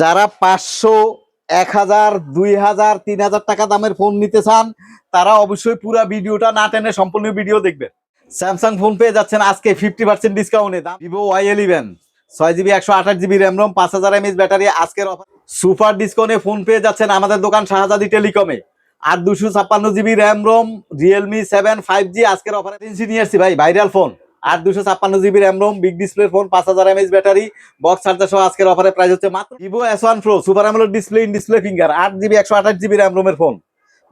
যারা পাঁচশো, এক হাজার, দুই হাজার, তিন হাজার টাকা দামের ফোন নিতে চান, তারা অবশ্যই পুরো ভিডিওটা না টেনে সম্পূর্ণ ভিডিও দেখবেন। স্যামসাং ফোন পেয়ে যাচ্ছেন আজকে ফিফটি পার্সেন্ট ডিসকাউন্টে দাম ভিভো ওয়াই ইলেভেন ছয় জিবি একশো আঠাশ জিবি র্যাম রোম পাঁচ হাজার এমএস ব্যাটারি আজকের অফার সুপার ডিসকাউন্টে ফোন পেয়ে যাচ্ছেন আমাদের দোকান শাহজাদি টেলিকমে আর দুশো ছাপ্পান্ন GB RAM ROM Realme seven five G আজকের অফারে নিয়ে আসছি ভাই ভাইরাল ফোন আর দুশো ছাপ্পান্ন GB RAM ROM big display phone পাঁচ হাজার এমএস ব্যাটারি বক্স চার্জার সহ আজকের অফারে প্রাইস হচ্ছে মাত্র Vivo S one pro super আমলের ডিসপ্লে ইন ডিসপ্লে ফিঙ্গার আট জিবি একশো আঠাশ জিবি র্যাম রোমের ফোন।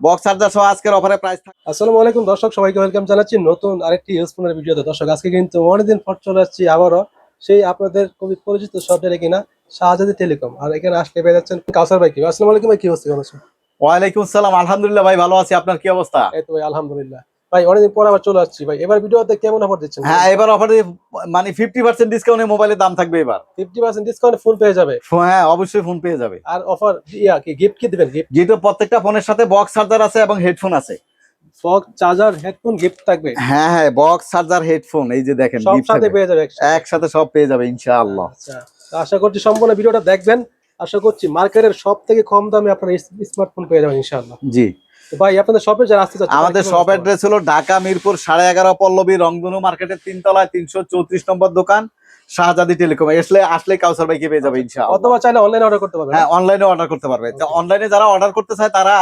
বক্স চার্জার সহ আজকের অফারে প্রাইস আসসালামু আলাইকুম দর্শক সবাইকে ওয়েলকাম জানাচ্ছি নতুন আরেকটি ইউজফোনের ভিডিওতে দর্শক আজকে কিন্তু অনেকদিন পর চলে আসছি আবারও। সেই আপনাদের খুবই পরিচিত শব্দের কিনা শাহজাদি টেলিকম। আর এখানে আসলে পেয়ে যাচ্ছেন কাউসার ভাই কি? আসসালামু আলাইকুম ভাই কি অবস্থা? কেমন আছেন? ওয়ালাইকুম আসসালাম আলহামদুলিল্লাহ ভাই ভালো আছি। আপনার কি অবস্থা? এই তো ভাই আলহামদুলিল্লাহ। ভাই অনেকদিন পর আবার চলে আসছি ভাই। এবার ভিডিওতে কেমন অফার দিচ্ছেন? হ্যাঁ এবার অফারে মানে ফিফটি পার্সেন্ট ডিসকাউন্টে মোবাইলের দাম থাকবে এবার। ফিফটি পার্সেন্ট ডিসকাউন্ট ফোন পেয়ে যাবে? হ্যাঁ অবশ্যই ফোন পেয়ে যাবে। আর অফার ইয়া কি গিফট কি দিবেন? গিফট যেহেতু প্রত্যেকটা ফোনের সাথে বক্স চার্জার আছে এবং হেডফোন আছে। ফক চার্জার হেডফোন গিফট থাকবে? হ্যাঁ হ্যাঁ বক্স চার্জার হেডফোন এই যে দেখেন সব সাথে পেয়ে যাবে একসাথে। সব পেয়ে যাবে ইনশাআল্লাহ। আচ্ছা আশা করছি সম্পূর্ণ ভিডিওটা দেখবেন। আশা করছি মার্কেটের সব থেকে কম দামে আপনারা স্মার্টফোন পেয়ে যাবেন ইনশাআল্লাহ। জি। ভাই আপনাদের শপে যারা আসতে চাচ্ছে আমাদের শপ অ্যাড্রেস হলো ঢাকা মিরপুর সাড়ে এগারো পল্লবী রংধনু মার্কেটের তিনতলায় তিনশো চৌত্রিশ নম্বর দোকান শাহজাদি টেলিকম। আসলে আসলে কাউসার ভাইকে পেয়ে যাবে ইনশাআল্লাহ। অথবা চাইলে অনলাইনে অর্ডার করতে পারবেন। হ্যাঁ অনলাইনে অর্ডার করতে পারবে। অনলাইনে যারা অর্ডার করতে চায় তারা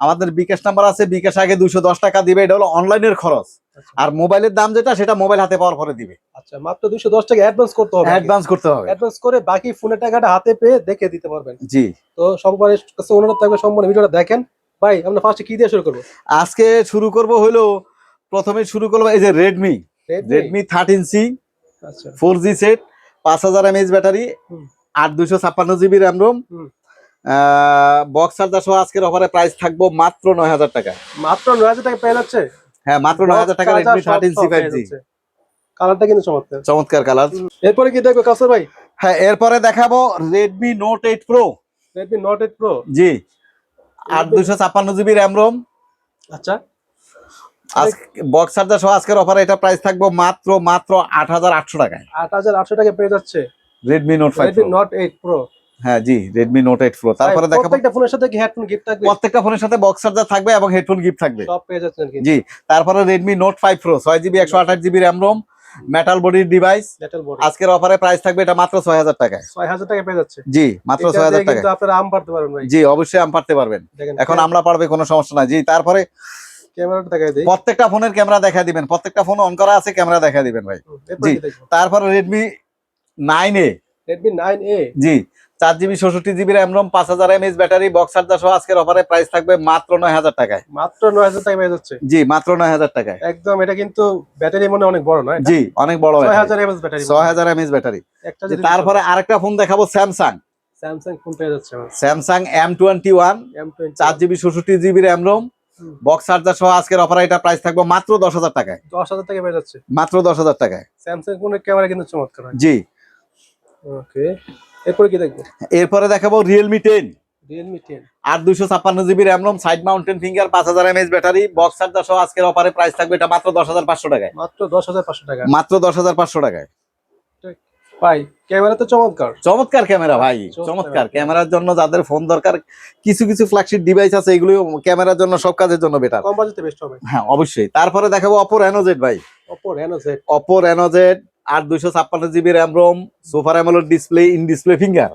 আমাদের বিকাশ নাম্বার আছে বিকাশ আগে দুশো দশ টাকা দিবে এটা হলো অনলাইনের খরচ। আচ্ছা। আর মোবাইলের দাম যেটা সেটা মোবাইল হাতে পাওয়ার পরে দিবে। আচ্ছা মাত্র দুইশো দশ টাকা অ্যাডভান্স করতে হবে। অ্যাডভান্স করতে হবে। অ্যাডভান্স করে বাকি ফোনের টাকাটা হাতে পেয়ে দেখে দিতে পারবেন। জি। তো সবার কাছে অনুরোধ থাকবে সম্পূর্ণ ভিডিওটা দেখেন। ভাই আমরা ফার্স্টে কি দিয়ে শুরু করব? আজকে শুরু করব হলো প্রথমে শুরু করব এই যে রেডমি থার্টিন সি আচ্ছা। ফোর জি সেট পাঁচ হাজার এমএইচ ব্যাটারি দুশো ছাপ্পান্ন জিবি র্যাম রোম হুম। বক্স চার্জার সহ আজকের অফারে প্রাইস থাকব মাত্র নয় হাজার টাকা। মাত্র নয় হাজার টাকা পেয়ে যাচ্ছে? হ্যাঁ মাত্র নয় হাজার টাকা Redmi thirteen C five G কালারটা কিন্তু চমৎকার। চমৎকার কালার এরপরে কি দেখব কাসর ভাই? হ্যাঁ এরপরে দেখাবো Redmi note eight pro Redmi note eight pro G. আট দুশো ছাপ্পান্ন জিবি র্যাম রোম আচ্ছা। বক্স চার্জার সহ আজকের অফারে এটা প্রাইস থাকব মাত্র মাত্র আট হাজার আটশো টাকায়। আট হাজার আটশো টাকা পেয়ে যাচ্ছে। Redmi note five note eight pro হ্যাঁ জি রেডমি নোট এইট প্রো তারপরে প্রত্যেকটা ফোনের সাথে হেডফোন গিফট থাকবে? প্রত্যেকটা ফোনের সাথে বক্স চার্জার থাকবে এবং হেডফোন গিফট থাকবে। সব পেয়ে যাচ্ছেন জি তারপরে রেডমি নোট ফাইভ প্রো ছয় জিবি একশো আঠাশ জিবি র্যাম রোম মেটাল বডির ডিভাইস আজকের অফারে প্রাইস থাকবে এটা মাত্র ছয় হাজার টাকায়। ছয় হাজার টাকা পেয়ে যাচ্ছে। জি মাত্র ছয় হাজার টাকা আপনারা আম পারতে পারবেন জি অবশ্যই আম পারতে পারবেন। এখন আমরা পারবে কোনো সমস্যা নাই। জি তারপরে প্রত্যেকটা ফোনের ক্যামেরা দেখা দিবেন। প্রত্যেকটা ফোন অন করা আছে ক্যামেরা দেখা দিবেন ভাই। জি। তারপরে Redmi nine A Redmi nine A জি চার জিবি ষষট্টি জিবি র্যাম রোম পাঁচ হাজার এমএস ব্যাটারি বক্স চার্জার সহ আজকের অফারে প্রাইস থাকবে মাত্র নয় হাজার টাকায়। মাত্র নয় হাজার টাকা যাচ্ছে জি মাত্র নয় হাজার টাকায়। একদম এটা কিন্তু ব্যাটারি মনে অনেক বড় নয়? জি অনেক বড় ছয়। হাজার এমএস ব্যাটারি ছয় হাজার এমএস ব্যাটারি। তারপরে আরেকটা ফোন দেখাবো স্যামসাং স্যামসাং ফোন পেয়ে যাচ্ছে স্যামসাং এম টোয়েন্টি ওয়ান চার GB ষষট্টি GB RAM ROM. Box charger সহ আজকের অফারে এটা প্রাইস থাকবে মাত্র দশ হাজার টাকায়। দশ হাজার টাকা পেয়ে যাচ্ছে। মাত্র দশ হাজার টাকায়। স্যামসাং ফোনের ক্যামেরা কিন্তু চমৎকার জি। ওকে এরপরে কি দেখব? এরপরে দেখাবো রিয়েলমি টেন রিয়েলমি টেন আর দুশো ছাপ্পান্ন GB RAM ROM side mountain finger পাঁচ হাজার এমএস ব্যাটারি বক্স চার্জার সহ আজকের অফারে প্রাইস থাকবে এটা মাত্র দশ হাজার পাঁচশো টাকায়। মাত্র দশ হাজার পাঁচশো টাকা। মাত্র দশ হাজার পাঁচশো টাকায়। ভাই ক্যামেরা তো চমৎকার। চমৎকার ক্যামেরা ভাই চমৎকার। ক্যামেরার জন্য যাদের ফোন দরকার কিছু কিছু ফ্ল্যাগশিপ ডিভাইস আছে এগুলো ক্যামেরার জন্য সব কাজের জন্য বেটার কম বাজেটে বেস্ট হবে। হ্যাঁ অবশ্যই। তারপরে দেখাবো অপো রেনোজেড ভাই। ওপো রেনো জেড অপো আট দুইশো ছাপ্পান্ন GB RAM ROM super AMOLED display in display finger.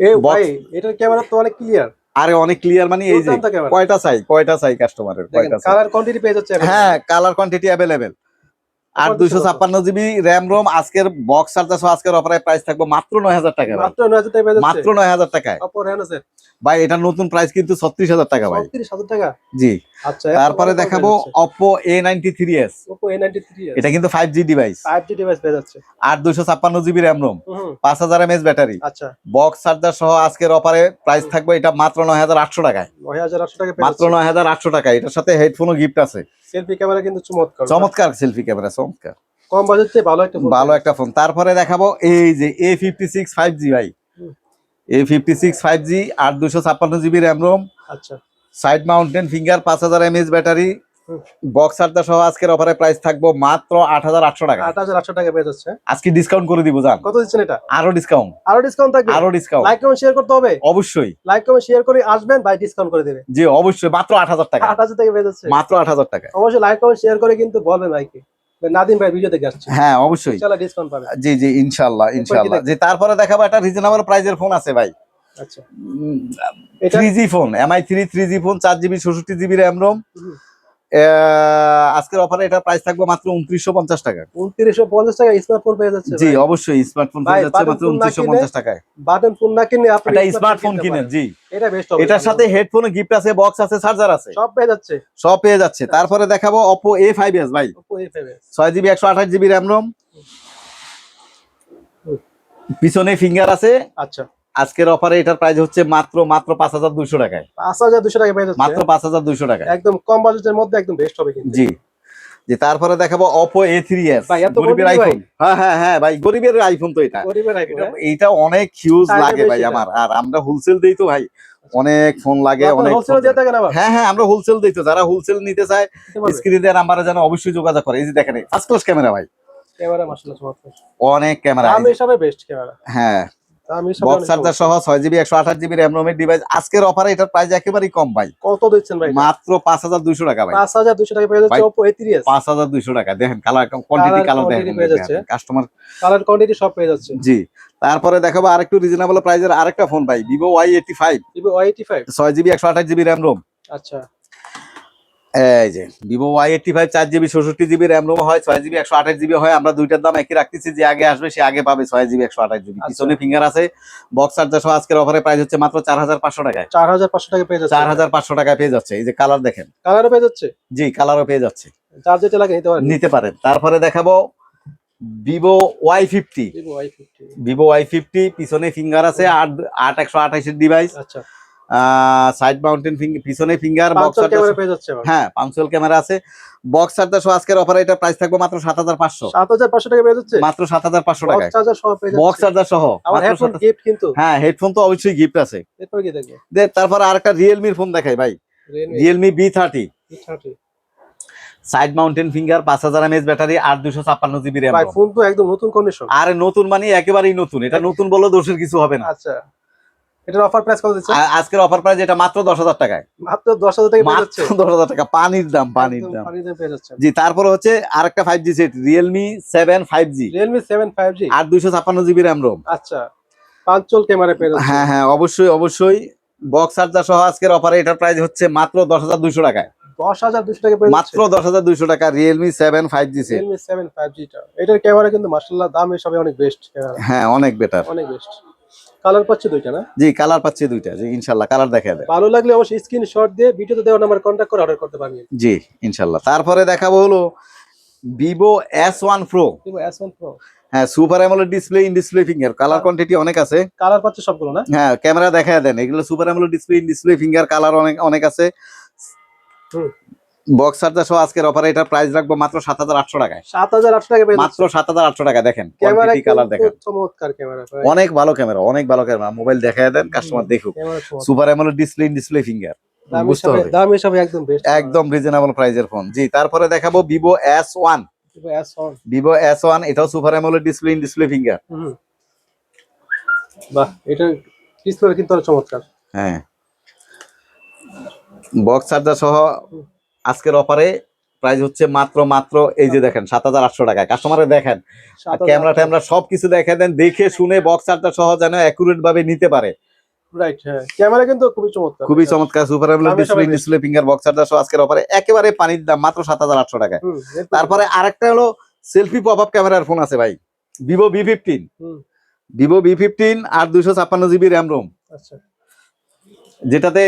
এ ভাই এটার ক্যামেরা তো অনেক ক্লিয়ার আরে অনেক ক্লিয়ার মানে এই যে কয়টা চাই কয়টা চাই কাস্টমারের কয়টা কালার কোয়ান্টিটি পেয়ে যাচ্ছে হ্যাঁ কালার কোয়ান্টিটি অ্যাভেলেবেল আর দুশো দিচ্ছে কত? ছাপ্পান্ন জিবি র্যাম রোম আজকের বক্স চার্জার সহ আজকের প্রাইস থাকবে মাত্র নয় হাজার টাকা মাত্র নয় হাজার টাকা মাত্র নয় হাজার টাকায়। ভাই এটার নতুন প্রাইস কিন্তু ছত্রিশ হাজার টাকা ভাই। টাকা? জি। আচ্ছা তারপরে দেখাবো Oppo A ninety three S এটা কিন্তু five G device five G device পেয়ে যাচ্ছে। আট দুশো ছাপ্পান্ন জিবি র্যাম রোম। পাঁচ হাজার এমএস ব্যাটারি। আচ্ছা। বক্স চার্জার সহ আজকের অফারে প্রাইস থাকবে এটা মাত্র নয় হাজার আটশো টাকায়। নয় হাজার আটশো টাকা মাত্র নয় হাজার আটশো টাকা এটার সাথে হেডফোনও গিফট আছে। সেলফি ক্যামেরা কিন্তু চমৎকার। চমৎকার সেলফি ক্যামেরা চমৎকার কম বাজেটে ভালো একটা ভালো একটা ফোন তারপরে দেখাবো এই যে A fifty six five G ভাই। A fifty six five G আট দুশো ছাপ্পান্ন জিবি র্যাম রোম আচ্ছা। সাইড মাউন্টেন ফিঙ্গার পাঁচ হাজার এমএস ব্যাটারি। বক্স চার্জার সহ আজকের অফারে প্রাইস থাকব মাত্র আট হাজার আটশো টাকা। আট হাজার আটশো টাকা পেয়ে যাচ্ছে। আজকে ডিসকাউন্ট করে দিব জান। কত দিচ্ছেন এটা? আরও ডিসকাউন্ট আরও ডিসকাউন্ট থাকবে? আরও ডিসকাউন্ট লাইক কমেন্ট শেয়ার করতে হবে? অবশ্যই। লাইক কমেন্ট শেয়ার করে আসবেন ভাই ডিসকাউন্ট করে দেবে। জি অবশ্যই। মাত্র আট হাজার টাকা। আট হাজার টাকা পেয়ে যাচ্ছে। মাত্র আট হাজার টাকা। অবশ্যই লাইক কমেন্ট শেয়ার করে কিন্তু বলবেন ভাইকে। নাদিম ভাই ভিডিও দেখে আসছে। হ্যাঁ অবশ্যই। ইনশাআল্লাহ ডিসকাউন্ট পাবে। জি জি ইনশাল্লাহ ইনশাল্লাহ। জি তারপরে দেখাবো একটা রিজনেবল প্রাইজের ফোন আছে ভাই। আচ্ছা। এটা three G phone Mi three three G phone চার জিবি ষষট্টি জিবি র্যাম রোম। আজকের অফারে এটা প্রাইস থাকবে মাত্র উনত্রিশশো পঞ্চাশ টাকা। উনত্রিশশো পঞ্চাশ টাকা স্মার্টফোন পেয়ে যাচ্ছে জি অবশ্যই স্মার্টফোন পেয়ে যাচ্ছে মাত্র উনত্রিশশো পঞ্চাশ টাকায়। বাটন ফোন না কিনে আপনি এটা স্মার্টফোন কিনেন জি। এটা বেস্ট হবে এটার সাথে হেডফোন গিফট আছে বক্স আছে চার্জার আছে। সব পেয়ে যাচ্ছে। সব পেয়ে যাচ্ছে। তারপরে দেখাবো অপো এ ফাইভ এস ভাই। Oppo A5s ছয় জিবি একশো আঠাশ জিবি র্যাম রোম হুম। পিছনে ফিঙ্গার আছে। আচ্ছা। আজকের অফারে এটার প্রাইস হচ্ছে মাত্র মাত্র পাঁচ হাজার দুইশো টাকায়। পাঁচ হাজার দুশো টাকা মাত্র পাঁচ হাজার দুইশো টাকায়। একদম কম বাজেটের মধ্যে একদম বেস্ট হবে কিন্তু। জি যে তারপরে দেখাবো অপো এ থ্রি এস গরিবের আইফোন হ্যাঁ হ্যাঁ হ্যাঁ ভাই গরিবের আইফোন তো এটা। এটা- হ্যাঁ? অনেক হিউজ লাগে ভাই আমার। আর আমরা হোলসেল দেই তো ভাই। অনেক ফোন লাগে অনেক? হ্যাঁ হ্যাঁ আমরা হোলসেল দিই তো। যারা হোলসেল নিতে চায়? স্ক্রিনে দেওয়ার যেন অবশ্যই যোগাযোগ করে। এই যে দেখেন ফার্স্ট ক্লাস ক্যামেরা ভাই। ক্যামেরা মাশাআল্লাহ অনেক বেস্ট ক্যামেরা হ্যাঁ। সহ ছয় জিবি একশো আঠাশ জিবি র্যাম রোমের ডিভাইস আজকের অফারে এটার প্রাইস একেবারেই কম ভাই। কত দিচ্ছেন ভাই মাত্র পাঁচ হাজার দুইশো টাকা ভাই। পাঁচ হাজার দুশো টাকা পেয়ে যাচ্ছে ভাই, Oppo A3s পাঁচ হাজার দুইশো টাকা। দেখেন কালার কোয়ান্টিটি কালার দেখেন কাস্টমার কালার কোয়ান্টিটি সব পেয়ে যাচ্ছে। জি তারপরে দেখাবো আরেকটু রিজনেবল প্রাইজের আরেকটা ফোন ভাই Vivo Y eighty five Vivo Y85 ছয় জিবি একশো আঠাশ জিবি র্যাম রোম আচ্ছা। এই যে ভিভো ওয়াই ফাইভ চার জিবি ষষট্টি জিবি র্যাম রোম হয় ছয় জিবি একশো আঠাশ জিবি হয়। আমরা দুইটার দাম একই রাখতেছি যে আগে আসবে সে আগে পাবে ছয় জিবি একশো আঠাশ জিবি। আচ্ছা। পিছনে ফিঙ্গার আছে বক্স চার্জার সহ আজকের অফারে প্রাইস হচ্ছে মাত্র চার হাজার পাঁচশো টাকায়। চার হাজার পাঁচশো টাকা পেয়ে যাচ্ছে। চার হাজার পাঁচশো টাকায় পেয়ে যাচ্ছে। এই যে কালার দেখেন। কালারও পেয়ে যাচ্ছে? জি কালারও পেয়ে যাচ্ছে। চার যেটা লাগে নিতে পারেন। নিতে পারেন। তারপরে দেখাবো Vivo Y fifty Vivo Y fifty পিছনে ফিঙ্গার আছে আট আট একশো আঠাশের ডিভাইস আচ্ছা। সাইড মাউন্টেন পিছনে ফিঙ্গার বক্স পাঁচশো ক্যামেরা পেয়ে হ্যাঁ পাঁচশোল ক্যামেরা আছে। আজকের অফারে এটা প্রাইস থাকবে মাত্র সাত হাজার পাঁচশো। সাত হাজার পাঁচশো টাকা পেয়ে যাচ্ছে? মাত্র সাত হাজার পাঁচশো বক্স টাকায় চার্জার সহ পেয়ে বক্স চার্জার সহ হেডফোন 7000 গিফট কিন্তু। হ্যাঁ হেডফোন তো অবশ্যই গিফট আছে। তারপরে আরেকটা রিয়েলমির ফোন দেখাই ভাই। Realme B thirty side mountain finger পাঁচ হাজার এমএস ব্যাটারি আট দুশো ছাপ্পান্ন জিবি র্যাম ফোন তো একদম নতুন কন্ডিশন আর নতুন মানে একেবারেই নতুন। এটা নতুন বলে দোষের কিছু হবে না। আচ্ছা। এটার অফার প্রাইস কত আজকের অফার প্রাইস এটা মাত্র দশ হাজার টাকায়। মাত্র দশ হাজার টাকা পেয়ে যাচ্ছে? দশ হাজার টাকা পানির দাম পানির দাম। পানির দাম পেয়ে যাচ্ছে। জি তারপরে হচ্ছে আরেকটা five G set Realme seven five G Realme seven five G আর দুইশো ছাপ্পান্ন জিবি র্যাম রোম আচ্ছা পাঁচচল ক্যামেরা পেয়ে যাচ্ছে। হ্যাঁ হ্যাঁ অবশ্যই অবশ্যই। বক্স চার্জার সহ আজকের অফারে এটার প্রাইস হচ্ছে মাত্র দশ হাজার দুইশো টাকায়। মাত্র দশ হাজার দুইশো টাকা Realme seven five G Realme seven five জিটা এটার ক্যামেরা কিন্তু মার্শাল্লাহ দাম হিসাবে অনেক বেস্ট হ্যাঁ অনেক বেটার অনেক বেস্ট কালার পাচ্ছে দুইটা না? জি কালার পাচ্ছি দুইটা। জি ইনশাল্লাহ কালার দেখা দেয় ভালো লাগলে অবশ্যই স্ক্রিন শট দিয়ে ভিডিওতে দেওয়া নাম্বার কন্ট্যাক্ট করে অর্ডার করতে পারবেন। জি ইনশাল্লাহ। তারপরে দেখাবো হলো Vivo S one pro Vivo S one pro হ্যাঁ super AMOLED display in display finger colour quantity অনেক আছে। কালার পাচ্ছে সবগুলো না? হ্যাঁ ক্যামেরা দেখা দেন। এগুলো super AMOLED display in display finger colour অনেক অনেক আছে। হুম। বক্স চার্জার সহ আজকের অফারে এটা প্রাইস রাখব মাত্র সাত হাজার আটশো টাকায়। সাত হাজার আটশো টাকা মাত্র সাত হাজার আটশো টাকা দেখেন ক্যামেরা কালার দেখেন। চমৎকার ক্যামেরা অনেক ভালো ক্যামেরা অনেক ভালো ক্যামেরা। মোবাইল দেখা দেন কাস্টমার দেখুক। Super AMOLED display in display finger দাম হিসাবে দাম হিসাবে একদম বেস্ট একদম রিজনেবল প্রাইজের ফোন জি তারপরে দেখাবো Vivo S one Vivo S one Vivo S এটাও super AMOLED display in display finger বাহ এটা ডিসপ্লে কিন্তু চমৎকার। হ্যাঁ। বক্স চার্জার সহ আজকের অফারে প্রাইস হচ্ছে মাত্র মাত্র এই যে দেখেন সাত হাজার আটশো টাকায় কাস্টমারে দেখেন ক্যামেরা ট্যামেরা সবকিছু দেখে দেন দেখে শুনে বক্স চার্জার সহ যেন অ্যাকুরেট ভাবে নিতে পারে। রাইট হ্যাঁ। ক্যামেরা কিন্তু খুবই চমৎকার। খুবই চমৎকার super AMOLED display display finger box charger সহ আজকের অফারে একেবারে পানির দাম মাত্র সাত হাজার আটশো এরপর- তারপরে আরেকটা হলো সেলফি পপ আপ ক্যামেরার ফোন আছে ভাই Vivo B fifteen Vivo B fifteen আর দুশো ছাপ্পান্ন জিবি র্যাম রোম আচ্ছা। যেটাতে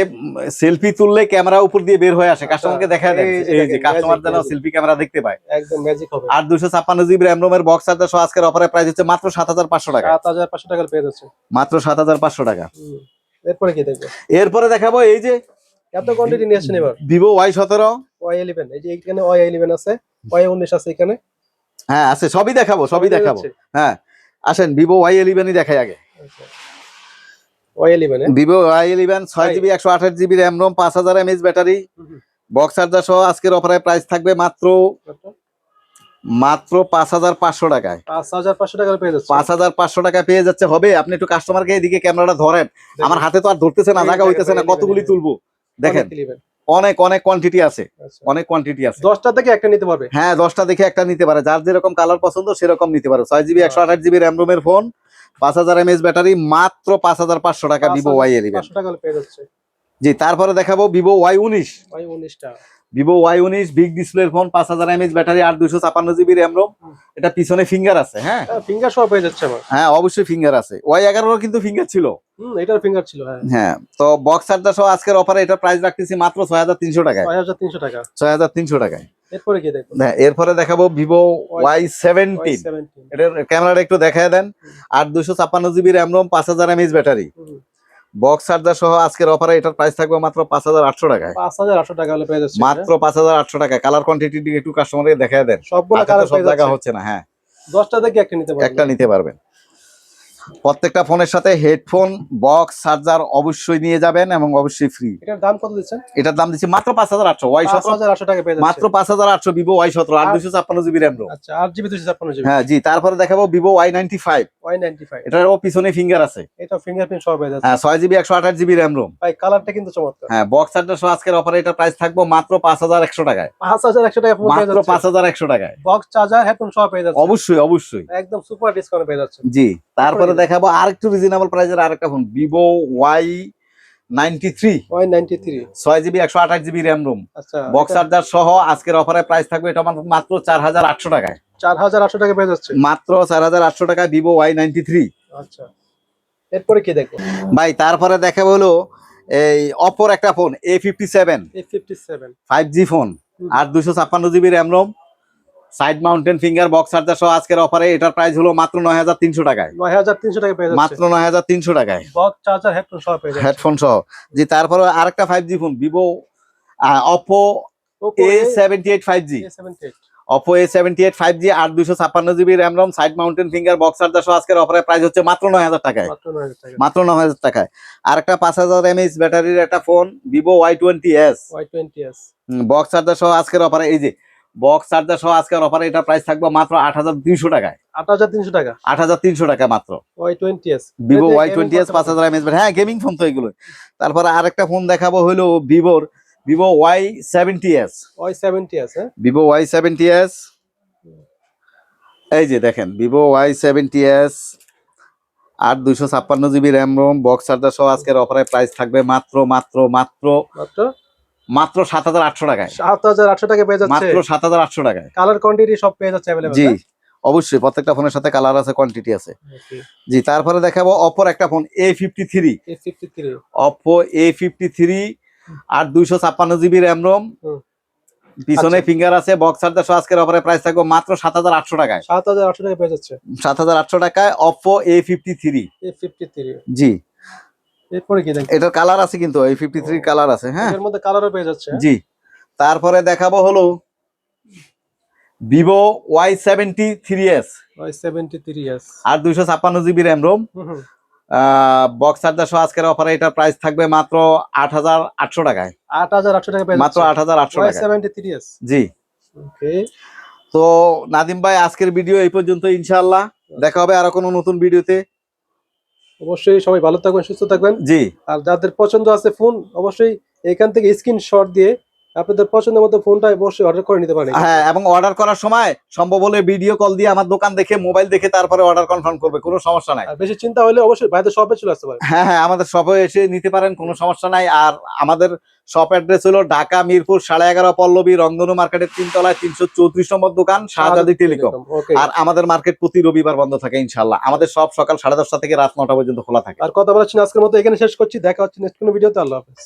সেলফি তুললে ক্যামেরা উপর দিয়ে বের হয়ে আসে আচ্ছা, কাস্টমারকে দেখা দেয়। এই যে কাস্টমার যেন সেলফি ক্যামেরা দেখতে পায়। একদম ম্যাজিক হবে। আর দুশো ছাপ্পান্ন জিবি র্যাম রোমের বক্স চার্জার সহ আজকের অফারের প্রাইস হচ্ছে মাত্র সাত হাজার পাঁচশো টাকা। সাত হাজার পাঁচশো টাকার পেয়ে যাচ্ছে। মাত্র সাত হাজার পাঁচশো টাকা। হুম, এরপরে কি দেখব? এরপরে দেখাবো এই যে এত কোয়ান্টিটি নিয়ে আসছেন এবার? ভিভো ওয়াই সতেরো। ওয়াই ইলেভেন এই যে এখানে ওয়াই ইলেভেন আছে ওয়াই উনিশ আছে এখানে। হ্যাঁ আছে সবই দেখাবো সবই দেখাবো। হ্যাঁ আসেন ভিভো ওয়াই ইলেভেনই দেখাই আগে। ইলেভেন ভিভো ওয়াই ইলেভেন ছয় জিবি একশো আঠাশ জিবি র্যাম রোম পাঁচ হাজার ব্যাটারি বক্স চার্জার সহ আজকের প্রাইস থাকবে মাত্র মাত্র? পাঁচ হাজার পাঁচশো টাকায়। পাঁচ হাজার পাঁচশো টাকা পেয়ে যাচ্ছে। হবে আপনি একটু কাস্টমারকে এদিকে ক্যামেরাটা ধরেন। আমার হাতে তো আর ধরতেছে না জায়গা হইতেছে না কতগুলি তুলবো? দেখেন। অনেক অনেক কোয়ান্টিটি আছে। আচ্ছা। অনেক কোয়ান্টিটি আছে। দশটা থেকে একটা নিতে পারবে? হ্যাঁ দশটা দেখে একটা নিতে পারে। যার যেরকম কালার পছন্দ সেরকম নিতে পারে। ছয় জিবি একশো আঠাশ জিবি র্যাম রোমের ফোন পাঁচ হাজার এমএস ব্যাটারি মাত্র পাঁচ হাজার পাঁচশো টাকা ভিভো ওয়াই এর জি তারপরে দেখাবো ভিভো ওয়াই উনিশ। ওয়াই উনিশটা। ভিভো ওয়াই উনিশ বিগ ডিসপ্লের ফোন পাঁচ হাজার এমএস ব্যাটারি আর দুশো ছাপান্ন জিবি র্যাম রোম। এটা পিছনে ফিঙ্গার আছে হ্যাঁ? ফিঙ্গার সব হয়ে যাচ্ছে আমার হ্যাঁ অবশ্যই ফিঙ্গার আছে। ওয়াই এগারোর কিন্তু ফিঙ্গার ছিল। এটার ফিঙ্গার ছিল হ্যাঁ। হ্যাঁ তো বক্স চার্জার সহ আজকের অফারে এটা প্রাইস রাখতেছি মাত্র ছয় হাজার তিনশো টাকায়। ছয় হাজার তিনশো টাকা। ছয় হাজার তিনশো টাকায়। এরপরে কি দেখব। হ্যাঁ এরপরে দেখাবো ভিভো ওয়াই সেভেন্টিন এটার ক্যামেরাটা একটু দেখায় দেন। আর দুশো ছাপ্পান্ন জিবি র্যাম রোম পাঁচ হাজার এমএস ব্যাটারি বক্স চার্জার সহ আজকের অফারে এটার প্রাইস থাকবে মাত্র পাঁচ হাজার আটশো টাকায়। পাঁচ হাজার আটশো টাকা হলে পেয়ে যাচ্ছে মাত্র পাঁচ হাজার আটশো টাকা। কালার কোয়ান্টিটি একটু কাস্টমারকে দেখা দেন। সবগুলো সব জায়গা হচ্ছে না হ্যাঁ। দশটা থেকে একটা নিতে একটা নিতে পারবেন। প্রত্যেকটা ফোনের সাথে হেডফোন বক্স চার্জার অবশ্যই নিয়ে যাবেন এবং অবশ্যই ফ্রি এটার দাম কত দিচ্ছেন? এটার দাম দিচ্ছি মাত্র পাঁচ হাজার আটশো ওয়াই সতেরো। হাজার আটশো টাকা মাত্র পাঁচ হাজার আটশো ভিভো ওয়াই সতেরো আট দুশো ছাপ্পান্ন জিবি র্যাম আচ্ছা আট জিবি দুশো ছাপ্পান্ন জিবি। হ্যাঁ জি তারপরে দেখাবো Vivo Y ninety five. Y ninety five. পিছনে ফিঙ্গার আছে। এটা ফিঙ্গারপ্রিন্ট সহ পেয়ে যাচ্ছে। হ্যাঁ ছয় জিবি একশো আঠাশ জিবি র্যাম রোম। ভাই কালারটা কিন্তু চমৎকার। হ্যাঁ বক্স চার্জার সহ আজকের অফারে এটা প্রাইস থাকব মাত্র পাঁচ হাজার একশো টাকায়। পাঁচ হাজার একশো টাকা মাত্র পাঁচ হাজার একশো টাকায়। বক্স চার্জার হেডফোন সহ পেয়ে যাচ্ছে। অবশ্যই অবশ্যই। একদম সুপার ডিসকাউন্ট পেয়ে যাচ্ছে। জি তারপরে দেখাবো আর একটু রিজনেবল প্রাইসের আরেকটা phone Vivo Y ninety three Y ninety three ছয় জিবি একশো আঠাশ জিবি র্যাম রোম আচ্ছা বক্স চার্জার সহ আজকের অফারে প্রাইস থাকবে এটা মাত্র- চার হাজার আটশো টাকায়। চার হাজার আটশো টাকা পেয়ে যাচ্ছে। মাত্র চার হাজার আটশো টাকায় ভিভো ওয়াই নাইনটি থ্রি আচ্ছা এরপরে কি দেখব? ভাই তারপরে দেখাবো হলো এই অপর একটা phone A fifty seven A fifty seven five G phone আর দুশো ছাপ্পান্ন GB RAM ROM side mountain finger box charger সহ আজকের অফারে এটার প্রাইস হলো মাত্র নয় হাজার তিনশো টাকায়। নয় হাজার তিনশো টাকা পেয়ে মাত্র নয় হাজার তিনশো টাকায়। বক্স চার্জার হেডফোন সহ হেডফোন সহ। জি তারপরে আরেকটা five G phone Vivo Oppo A seventy eight five G Oppo A seventy eight five G আট দুশো ছাপ্পান্ন GB RAM ROM side mountain finger box charger সহ আজকের অফারের প্রাইস হচ্ছে মাত্র নয় হাজার টাকায়। মাত্র নয় হাজার মাত্র নয় হাজার টাকায়। আর একটা পাঁচ হাজার এমএইচ ব্যাটারির একটা phone Vivo Y twenty S Y twenty S box charger সহ আজকের অফারে এই যে বক্স চার্জার সহ আজকের অফারে এটা প্রাইস থাকবে মাত্র আট হাজার দুইশো টাকায়। আট হাজার তিনশো টাকা। আট হাজার তিনশো টাকা মাত্র। Y twenty S. Vivo Y twenty S পাঁচ হাজার এমএস হ্যাঁ গেমিং ফোন তো এগুলো তারপরে আরেকটা ফোন দেখাবো হলো ভিভোর Vivo Y seventy S. Y seventy S হ্যাঁ? Vivo Y seventy S. এই যে দেখেন ভিভো ওয়াই সেভেন্টি এস আর দুইশো ছাপ্পান্ন GB RAM ROM box charger সহ আজকের অফারে প্রাইস থাকবে মাত্র মাত্র মাত্র মাত্র মাত্র সাত হাজার আটশো টাকায়। সাত হাজার আটশো টাকা পেয়ে যাচ্ছে। মাত্র সাত হাজার আটশো টাকায়। কালার কোয়ান্টিটি সব পেয়ে যাচ্ছে জি অবশ্যই প্রত্যেকটা ফোনের সাথে কালার আছে কোয়ান্টিটি আছে। জি তারপরে দেখাবো অপর একটা phone A fifty three Oppo A fifty three আর দুইশো ছাপ্পান্ন জিবি র্যাম রোম পিছনে আচ্ছা। ফিঙ্গার আছে বক্স চার্জার সহ আজকের অফারে প্রাইস থাকবে মাত্র সাত হাজার আটশো টাকায়। সাত হাজার আটশো টাকা পেয়ে যাচ্ছে। সাত হাজার আটশো টাকায় Oppo A fifty three A fifty three জি। এরপরে কি এটার কালার আছে কিন্তু এই ফিফটি থ্রি কালার আছে হ্যাঁ। এর মধ্যে কালারও পেয়ে যাচ্ছে? জি। তারপরে দেখাবো হলো Vivo Y seventy three S Y seventy three S আর দুইশো ছাপ্পান্ন GB RAM ROM box charger সহ আজকের অফারে এটার প্রাইস থাকবে মাত্র আট হাজার আটশো টাকায়। আট হাজার আটশো টাকা মাত্র আট হাজার আটশো টাকা সেভেন্টি থ্রি এস জি। ওকে। তো নাদিম ভাই আজকের ভিডিও এই পর্যন্ত ইনশাআল্লাহ। দেখা হবে আরও কোনো নতুন ভিডিওতে অবশ্যই সবাই ভালো থাকবেন সুস্থ থাকবেন। জি। আর যাদের পছন্দ আছে ফোন অবশ্যই এখান থেকে স্ক্রিনশট দিয়ে আপনাদের পছন্দের মতো ফোনটা অবশ্যই অর্ডার করে নিতে পারেন। হ্যাঁ এবং অর্ডার করার সময় সম্ভব হলে ভিডিও কল দিয়ে আমার দোকান দেখে মোবাইল দেখে তারপরে অর্ডার কনফার্ম করবে কোনো সমস্যা নাই। আর বেশি চিন্তা হলে অবশ্যই ভাইদের শপে চলে আসতে পারেন। হ্যাঁ হ্যাঁ আমাদের শপে এসে নিতে পারেন কোনো সমস্যা নাই। আর আমাদের শপ অ্যাড্রেস হলো ঢাকা মিরপুর সাড়ে এগারো পল্লবী রংধনু মার্কেটের তিনতলায় তিনশো চৌত্রিশ নম্বর দোকান শাহজাদি টেলিকম আর আমাদের মার্কেট প্রতি রবিবার বন্ধ থাকে ইনশাল্লাহ আমাদের সব সকাল সাড়ে দশটা থেকে রাত নটা পর্যন্ত খোলা থাকে। আর কথা বলাচ্ছি আজকের মতো এখানে শেষ করছি। দেখা হচ্ছে নেক্সট কোনো ভিডিওতে আল্লাহ হাফেজ।